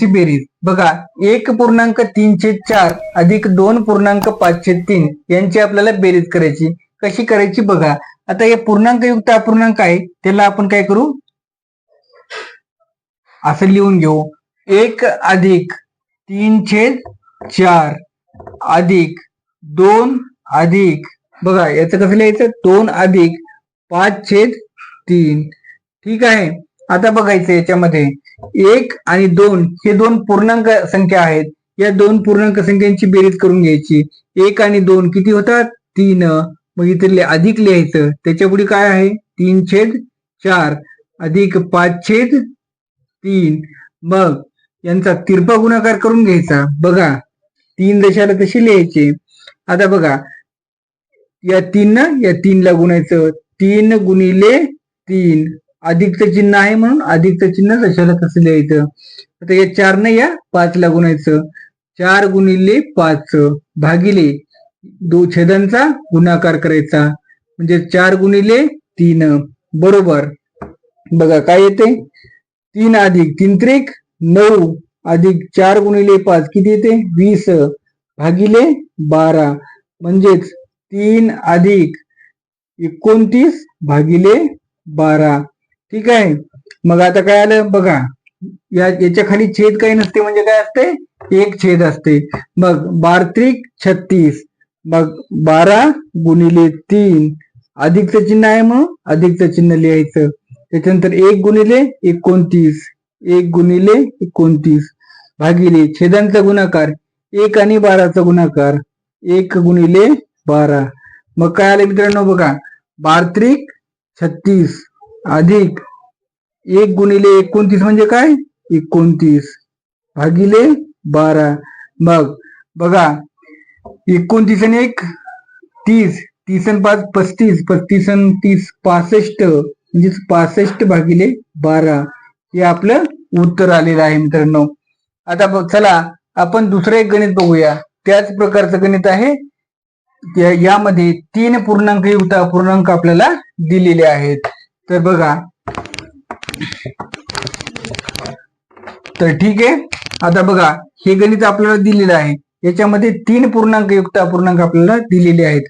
पूर्णांकाची बेरीज. बघा एक पूर्णांक तीनशे चार अधिक दोन पूर्णांक पाचशे तीन यांची आपल्याला बेरीज करायची. कशी करायची बघा. आता हे पूर्णांकयुक्त अपूर्णांक आहे त्याला आपण काय करू? असं लिहून घेऊ. एक अधिक तीन छेद चार अधिक दोन अधिक बघा याचं कसं लिहायचं? दोन अधिक पाच छेद तीन. ठीक आहे? आता बघायचं याच्यामध्ये. एक आणि दोन हे दोन पूर्णांक संख्या आहेत. या दोन पूर्णांक संख्यांची बेरीज करून घ्यायची. एक आणि दोन किती होतात? तीन. मग इथे अधिक लिहायचं. त्याच्या पुढे काय आहे? तीन छेद चार. अधिक पाच छेद तीन. मग यांचा तिरपा गुणाकार करून घ्यायचा. बघा तीन दशाला तसे लिहायचे. आता बघा या तीन ना या तीनला गुणायचं. तीन गुणिले तीन. अधिकचं चिन्ह आहे म्हणून अधिकचं चिन्ह दशाला कसं लिहायचं? आता या चार नाही या पाचला गुणायचं चार गुणिले पाच भागिले दो छेदांचा गुणाकार करायचा. म्हणजे चार गुणिले तीन. बरोबर. बघा काय येते? तीन अधिक तीन त्रिक नऊ अधिक चार गुणिले पाच किती येते? वीस भागिले बारा. म्हणजेच तीन अधिक एकोणतीस भागिले बारा. ठीक आहे. मग आता काय आलं? बघा. या याच्या खाली छेद काही नसते म्हणजे काय असते? एक छेद असते. मग बारत्रिक छत्तीस. मग बारा गुणिले तीन. अधिकचं चिन्ह आहे मग? अधिकचं चिन्ह लिहायचं. त्याच्यानंतर एक गुणिले एकोणतीस. एक गुणिले एकोणतीस. भागिले छेदांचा गुणाकार. एक आणि बाराचा गुणाकार. एक गुणिले बारा. मग काय आले मित्रांनो? बघा. बारत्रिक छत्तीस. अधिक एक गुणिले एकोणतीस म्हणजे काय? एकोणतीस. भागिले बारा. मग बघा एकोणतीस आणि एक तीस. तीस आणि पाच पस्तीस. पस्तीस आणि तीस पासष्ट. म्हणजेच पासष्ट भागिले बारा. हे आपलं उत्तर आलेलं आहे मित्रांनो. आता बघ चला आपण दुसरं एक गणित बघूया. त्याच प्रकारचं गणित आहे. यामध्ये तीन पूर्णांक युक्त पूर्णांक आपल्याला दिलेले आहेत. तर बघा. तर ठीक आहे. आता बघा हे गणित आपल्याला दिलेलं आहे. याच्यामध्ये तीन पूर्णांक युक्त अपूर्णांक आपल्याला दिलेले आहेत.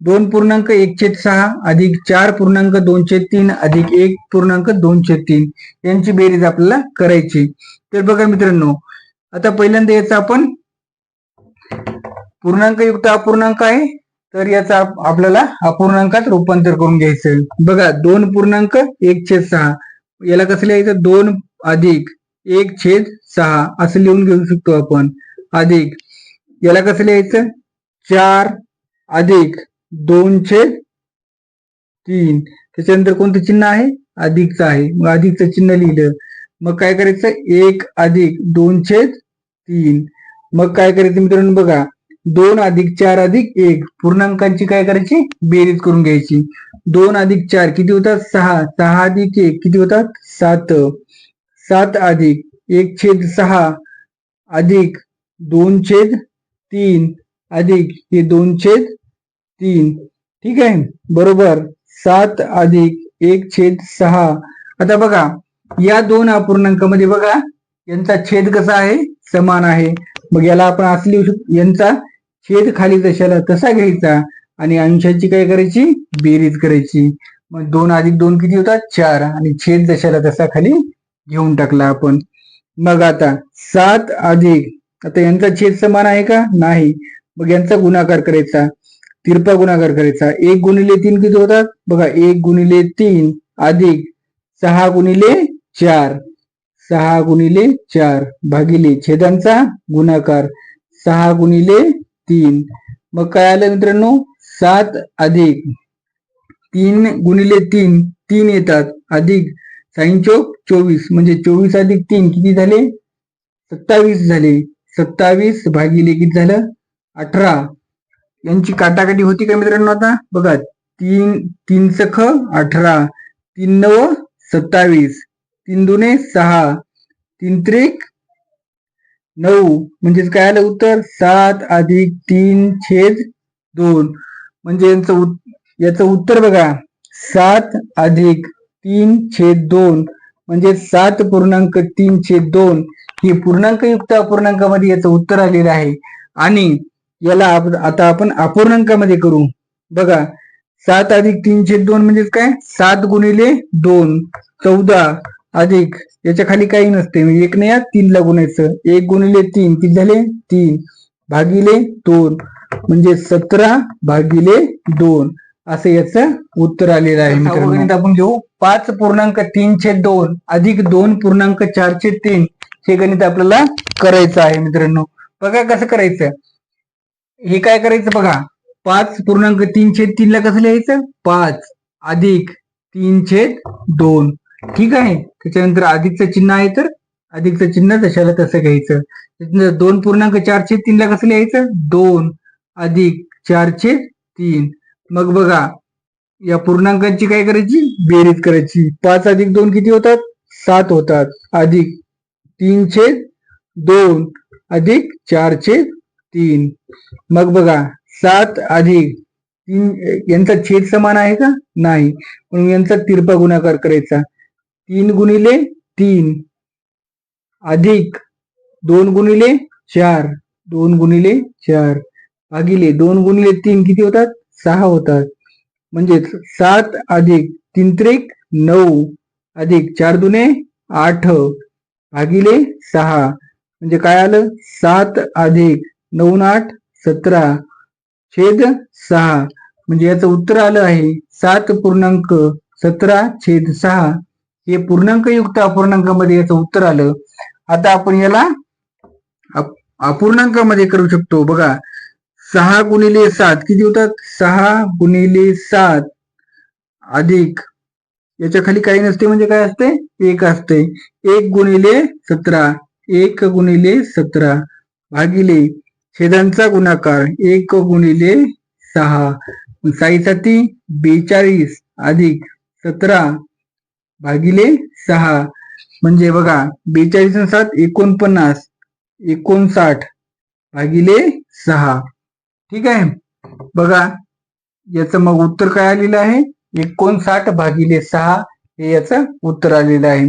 दोन पूर्णांक एक छेद सहा अधिक चार पूर्णांक दोन छेद तीन अधिक एक पूर्णांक दोन छेद तीन. यांची बेरीज आपल्याला करायची. तर बघा मित्रांनो आता पहिल्यांदा याचा आपण पूर्णांक युक्त अपूर्णांक आहे. तर याचा आपल्याला अपूर्णांकात रूपांतर करून घ्यायचं बघा दोन पूर्णांक एक छेद सहा. याला कसं लिहायचं? दोन अधिक एक छेद सहा. असं लिहून घेऊ शकतो आपण. अधिक. याला कसं लिहायचं? चार अधिक दोन छेद तीन. त्याच्यानंतर कोणतं चिन्ह आहे? अधिकचं आहे. मग अधिकचं चिन्ह लिहिलं. मग काय करायचं? एक अधिक दोन छेद तीन. मग काय करायचं मित्रांनो? बघा दोन अधिक चार अधिक एक. पूर्णांकांची काय करायची? बेरीज करून घ्यायची. दोन अधिक चार किती होतात? सहा. सहा अधिक एक किती होतात? सात. सात अधिक एक छेद सहा अधिक दोन छेद तीन अधिक हे दोन छेद तीन. ठीक आहे? बरोबर. सात अधिक एक छेद सहा. आता बघा या दोन अपूर्णांकामध्ये बघा यांचा छेद कसा आहे? समान आहे. मग याला आपण असं लिहू शकतो यांचा छेद खाली दशाला तसा घ्यायचा आणि अंशाची काय करायची? बेरीज करायची. मग दोन अधिक दोन किती होतात? चार. आणि छेद दशाला तसा खाली घेऊन टाकला आपण. मग आता सात अधिक आता यांचा छेद समान आहे का? नाही. मग यांचा गुणाकार करायचा. तिरपा गुणाकार करायचा. एक गुणिले तीन किती होतात? बघा एक गुणिले तीन अधिक सहा गुणिले चार. सहा गुणिले चार भागिले छेदांचा गुणाकार. सहा गुणिले तीन. मग काय आलं मित्रांनो? सात अधिक तीन गुणिले तीन. तीन येतात. अधिक साईन चौक चोवीस. म्हणजे चोवीस अधिक तीन किती झाले? सत्तावीस झाले. सत्तावीस भागिले किती झालं? अठरा. यांची काटाकाटी होती का मित्रांनो आता? बघा तीन तीन सख अठरा. तीन नव सत्तावीस. तीन दुने सहा. तीन त्रिक नऊ. म्हणजेच काय आलं उत्तर? सात अधिक तीन छेद दोन. म्हणजे यांचं याचं उत्तर बघा. सात अधिक तीन छेद दोन. म्हणजे सात पूर्णांक तीन छेद दोन. ही पूर्णांकयुक्त अपूर्णांकामध्ये याचं उत्तर आलेलं आहे. आणि याला आप- आता आपण अपूर्णांकामध्ये करू. बघा. सात अधिक तीन छेद दोन म्हणजेच काय? सात गुणिले दोन. चौदा. अधिक. याच्या खाली काही नसते. म्हणजे एक नाही तीनला गुणायचं एक गुणिले तीन. किती झाले? तीन. भागिले दोन. म्हणजे सतरा भागिले दोन. असं याचं उत्तर आलेलं आहे आपण घेऊ. पाच पूर्णांक तीन छेद दोन. अधिक दोन पूर्णांक चार छेद तीन. हे गणित आपल्याला करायचं आहे मित्रांनो. बघा कसं करायचं. हे काय करायचं बघा. पाच पूर्णांक तीन छेद तीनला कसं लिहायचं? पाच. अधिक तीन छेद दोन. ठीक आहे. त्याच्यानंतर अधिकचं चिन्ह आहे तर अधिकचं चिन्ह तशाला तसं घ्यायचं? त्याच्यानंतर दोन पूर्णांक चार छेद तीनला कसं लिहायचं? दोन अधिक चारशे तीन. मग बघा या पूर्णांकांची काय करायची? बेरीज करायची. पाच अधिक दोन किती होतात? सात होतात. अधिक तीन छेद दोन अधिक चार छेद तीन. मग बघा सात अधिक तीन यांचा छेद समान आहे का? नाही. म्हणून यांचा तिरपा गुणाकार करायचा. तीन गुणिले तीन. अधिक दोन गुणिले चार. दोन गुणिले चार. भागिले दोन गुणिले तीन किती होतात? सहा होतात. म्हणजेच सात अधिक तीन त्रिक नऊ. अधिक चार दुने आठ. भागिले सहा. म्हणजे काय आलं? सात अधिक नऊ आठ सतरा. छेद सहा. म्हणजे याचं उत्तर आलं आहे सात पूर्णांक सतरा छेद सहा. हे पूर्णांकयुक्त अपूर्णांकामध्ये याचं उत्तर आलं. आता आपण याला अपूर्णांकामध्ये करू शकतो. बघा सहा गुणिले सात किती होतात? सहा गुणिले सात अधिक याच्या खाली काही नसते म्हणजे काय असते? एक असते. एक गुणिले सतरा एक गुणिले सतरा भागिले छेदांचा गुणाकार एक गुणिले सहा. साई साती बेचाळीस अधिक सतरा भागिले सहा. म्हणजे बघा बेचाळीस सात एकोणपन्नास एकोणसाठ भागिले सहा. ठीक आहे? बघा याचं मग उत्तर काय आलेलं आहे? एकोणसाठ भागिले सहा हे याचं उत्तर आलेलं आहे.